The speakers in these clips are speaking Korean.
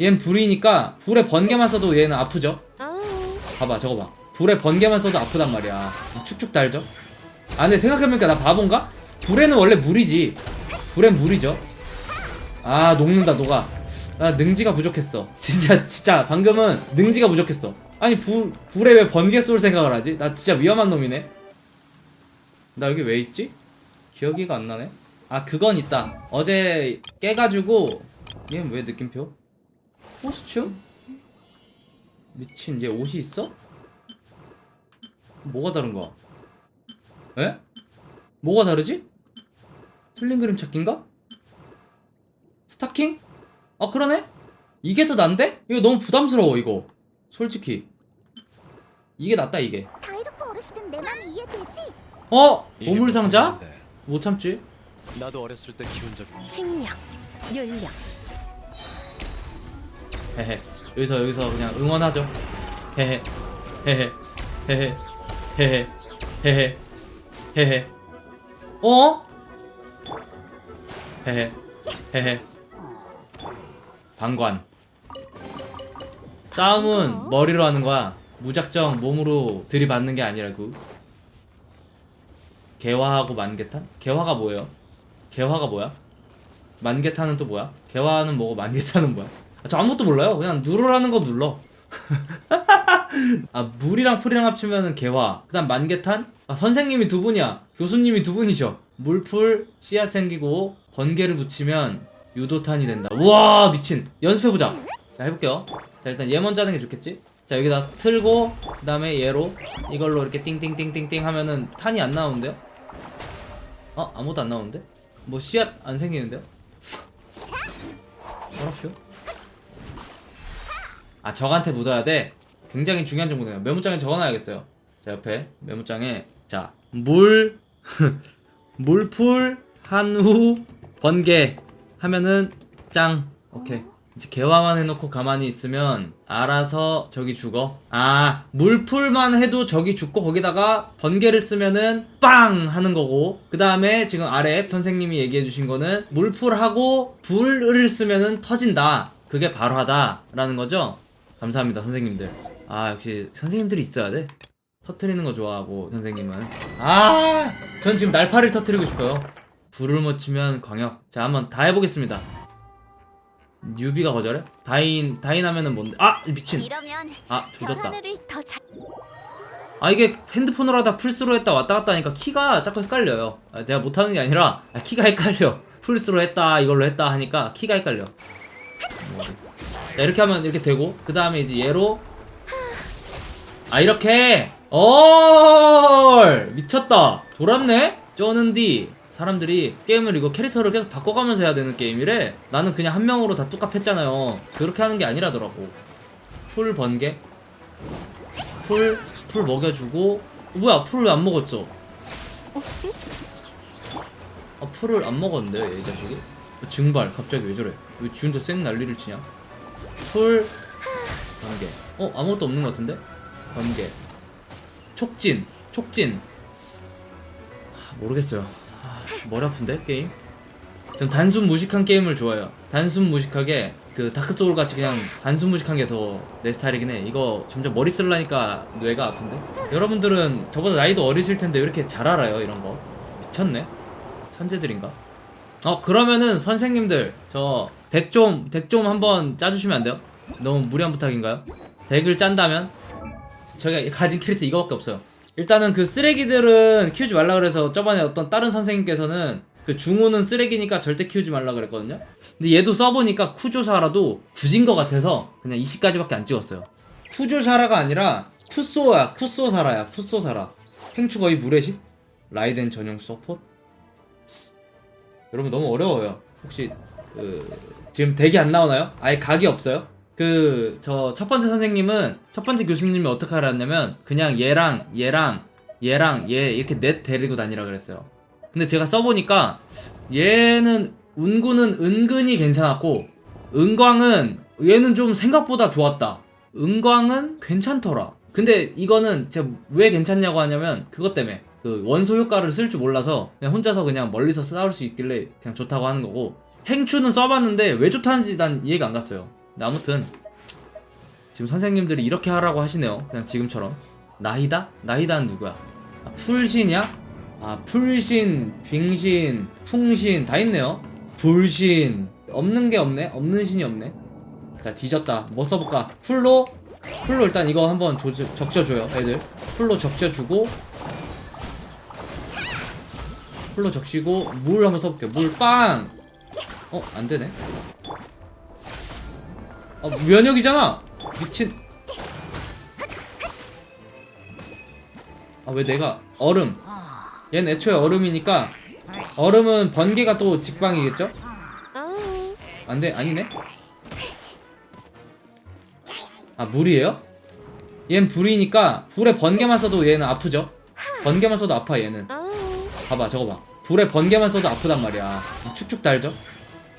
얘는 불이니까 불에 번개만 써도 얘는 아프죠? 아우 봐봐 저거 봐 불에 번개만 써도 아프단 말이야 축축 달죠? 아 근데 생각해보니까 나 바본가? 불에는 원래 물이지 불엔 물이죠 아 녹는다 녹아 아 능지가 부족했어 진짜 진짜 방금은 능지가 부족했어 아니 불, 불에 왜 번개 쏠 생각을 하지? 나 진짜 위험한 놈이네 나 여기 왜 있지? 기억이가 안 나네 아 그건 있다 어제 깨가지고 얘는 왜 느낌표? 코스튬? 미친 얘 옷이 있어? 뭐가 다른 거야? 에? 뭐가 다르지? 틀린 그림 찾기인가? 스타킹? 아 그러네? 이게 더 난데? 이거 너무 부담스러워 이거 솔직히 이게 낫다 이게 어르신은 내 맘이 이해되지? 어? 보물상자? 못 참지 나도 어렸을 때 키운 적이 있어. 칭령 윤령 헤헤. 여기서 여기서 그냥 응원하죠. 헤헤. 헤헤. 헤헤. 헤헤. 헤헤. 헤헤. 어? 헤헤. 헤헤. 방관. 싸움은 머리로 하는 거야. 무작정 몸으로 들이받는 게 아니라고. 개화하고 만개탄? 개화가 뭐예요? 개화가 뭐야? 만개탄은 또 뭐야? 개화는 뭐고 만개탄은 뭐야? 아, 저 아무것도 몰라요. 그냥 누르라는 거 눌러. 아 물이랑 풀이랑 합치면은 개화. 그다음 만개탄. 아 선생님이 두 분이야. 교수님이 두 분이셔. 물풀 씨앗 생기고 번개를 붙이면 유도탄이 된다. 우와 미친. 연습해 보자. 자 해볼게요. 자 일단 얘 먼저 하는 게 좋겠지? 자 여기다 틀고 그 다음에 얘로 이걸로 이렇게 띵띵띵띵띵 하면은 탄이 안 나오는데요? 어 아무것도 안 나오는데? 뭐 씨앗 안 생기는데요? 어렵쇼? 아 적한테 묻어야 돼? 굉장히 중요한 정보네요. 메모장에 적어놔야겠어요. 자 옆에 메모장에 자 물 물풀 한후 번개 하면은 짱. 오케이. 이제 개화만 해놓고 가만히 있으면 알아서 저기 죽어. 아 물풀만 해도 저기 죽고 거기다가 번개를 쓰면은 빵 하는 거고. 그 다음에 지금 아래 선생님이 얘기해 주신 거는 물풀하고 불을 쓰면은 터진다. 그게 발화다 라는 거죠 감사합니다 선생님들. 아 역시 선생님들이 있어야 돼? 터트리는 거 좋아하고 선생님은. 아! 전 지금 날파리를 터트리고 싶어요. 불을 못 치면 광역. 자 한번 다 해보겠습니다. 뉴비가 거절해? 다인 다인 하면은 뭔데? 아! 미친. 아별 조졌다. 아 이게 핸드폰으로 하다 풀스로 했다 왔다 갔다 하니까 키가 자꾸 헷갈려요. 아, 내가 못하는 게 아니라 아, 키가 헷갈려. 풀스로 했다 이걸로 했다 하니까 키가 헷갈려. 뭐. 자 이렇게 하면 이렇게 되고 그 다음에 이제 얘로. 아 이렇게. 얼 미쳤다. 돌았네? 쩌는디. 사람들이 게임을 이거 캐릭터를 계속 바꿔가면서 해야 되는 게임이래. 나는 그냥 한 명으로 다 뚝갑 했잖아요. 그렇게 하는 게 아니라더라고. 풀 번개? 풀, 풀 먹여주고. 어, 뭐야 풀을 안 먹었죠? 아 풀을 안 먹었는데 이 자식이? 증발. 갑자기 왜 저래? 왜지 혼자 쌩 난리를 치냐 풀 번개. 어 아무것도 없는 것 같은데? 번개. 촉진 촉진. 하, 모르겠어요. 아, 머리 아픈데 게임? 전 단순 무식한 게임을 좋아해요. 단순 무식하게 그 다크소울 같이 그냥 단순 무식한 게 더 내 스타일이긴 해. 이거 점점 머리 쓰려니까 뇌가 아픈데? 여러분들은 저보다 나이도 어리실 텐데 왜 이렇게 잘 알아요 이런 거? 미쳤네. 천재들인가 어 그러면은 선생님들 저 덱 좀 덱 좀 한번 짜주시면 안 돼요? 너무 무리한 부탁인가요? 덱을 짠다면 저희가 가진 캐릭터 이거밖에 없어요. 일단은 그 쓰레기들은 키우지 말라 그래서 저번에 어떤 다른 선생님께서는 그 중호는 쓰레기니까 절대 키우지 말라 그랬거든요. 근데 얘도 써보니까 쿠조사라도 굳인 것 같아서 그냥 20까지밖에 안 찍었어요. 쿠조사라가 아니라 쿠소야, 쿠소사라야, 쿠소사라. 행추 거의 무례식? 라이덴 전용 서포트? 여러분 너무 어려워요. 혹시 그 지금 덱이 안 나오나요? 아예 각이 없어요? 그 저 첫 번째 선생님은 첫 번째 교수님이 어떻게 하랬냐면 그냥 얘랑 얘랑 얘랑 얘 이렇게 넷 데리고 다니라 그랬어요. 근데 제가 써보니까 얘는 운구는 은근히 괜찮았고 은광은 얘는 좀 생각보다 좋았다. 은광은 괜찮더라. 근데 이거는 제가 왜 괜찮냐고 하냐면 그것 때문에 그 원소 효과를 쓸 줄 몰라서 그냥 혼자서 그냥 멀리서 싸울 수 있길래 그냥 좋다고 하는 거고 행추는 써봤는데 왜 좋다는지 난 이해가 안 갔어요. 근데 아무튼 지금 선생님들이 이렇게 하라고 하시네요. 그냥 지금처럼. 나히다? 나히다는 누구야? 아, 풀신이야? 아 풀신, 빙신, 풍신 다 있네요. 불신 없는 게 없네. 없는 신이 없네. 자 뒤졌다. 뭐 써볼까? 풀로 풀로 일단 이거 한번 조, 적셔줘요, 애들. 풀로 적셔주고 풀로 적시고 물 한번 써볼게요. 물 빵. 어, 안 되네. 어, 면역이잖아. 미친. 아, 왜 내가 얼음. 얘는 애초에 얼음이니까 얼음은 번개가 또 직방이겠죠? 안 돼, 아니네. 아, 물이에요? 얘는 불이니까 불에 번개만 써도 얘는 아프죠? 번개만 써도 아파 얘는. 봐봐 저거 봐. 불에 번개만 써도 아프단 말이야. 축축 달죠?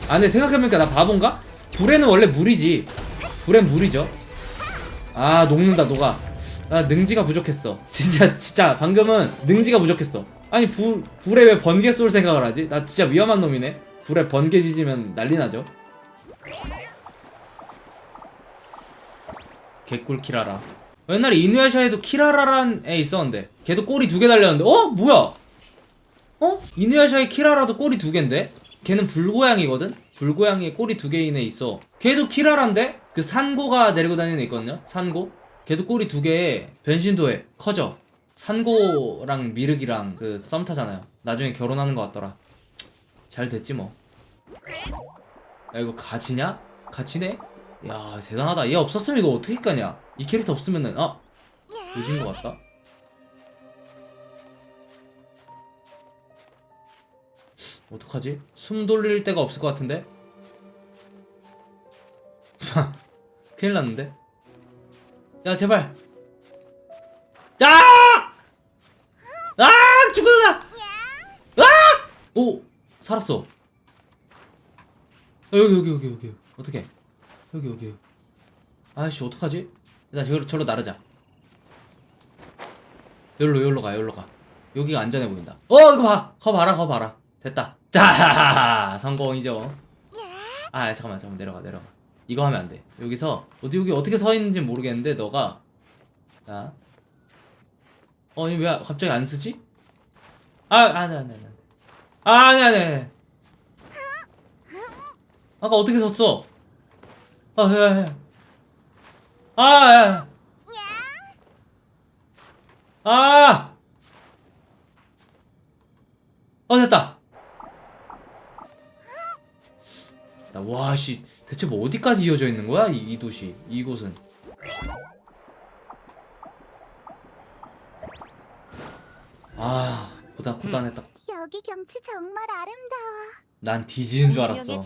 아 근데 생각해보니까 나 바본가? 불에는 원래 물이지. 불엔 물이죠. 아 녹는다 녹아. 나 능지가 부족했어. 진짜 진짜 방금은 능지가 부족했어. 아니 불, 불에 왜 번개 쏠 생각을 하지? 나 진짜 위험한 놈이네. 불에 번개 지지면 난리 나죠. 개꿀 키라라. 옛날에 이누야샤에도 키라라란 애 있었는데 걔도 꼬리 두 개 달렸는데. 어? 뭐야 어? 이누야샤의 키라라도 꼬리 두 개인데? 걔는 불고양이거든? 불고양이에 꼬리 두 개인 애 있어. 걔도 키라란데? 그 산고가 데리고 다니는 애 있거든요? 산고? 걔도 꼬리 두 개에 변신도 해. 커져. 산고랑 미륵이랑 그 썸 타잖아요. 나중에 결혼하는 것 같더라. 잘 됐지 뭐. 야 이거 가치냐? 가치네? 야 대단하다. 얘 없었으면 이거 어떻게 까냐? 이 캐릭터 없으면은 아! 늦은 것 같다. 어떡하지? 숨 돌릴 데가 없을 것 같은데? 큰일 났는데? 야 제발 아! 아! 죽는다! 아! 오! 살았어 아, 여기 여기 여기 여기 어떡해 여기 여기 아씨 어떡하지? 일단 저로, 저로 나르자 여기로 여기로 가 여기로 가 여기가 안전해 보인다 어 이거 봐! 거 봐라 거 봐라 됐다 자 성공이죠 아 잠깐만 잠깐만 내려가 내려가 이거 하면 안돼 여기서 어디 여기 어떻게 서 있는지 모르겠는데 너가 자 어, 이왜 갑자기 안 쓰지? 아 아니 아니 아니 아 아니 아니 아니 아까 어떻게 썼어? 아, 야, 야. 아, 야. 아! 어, 됐다. 와, 씨. 대체 뭐 어디까지 이어져 있는 거야? 이, 이 도시, 이곳은. 아, 고단, 고단했다. 여기 경치 정말 아름다워. 난 뒤지는 줄 알았어.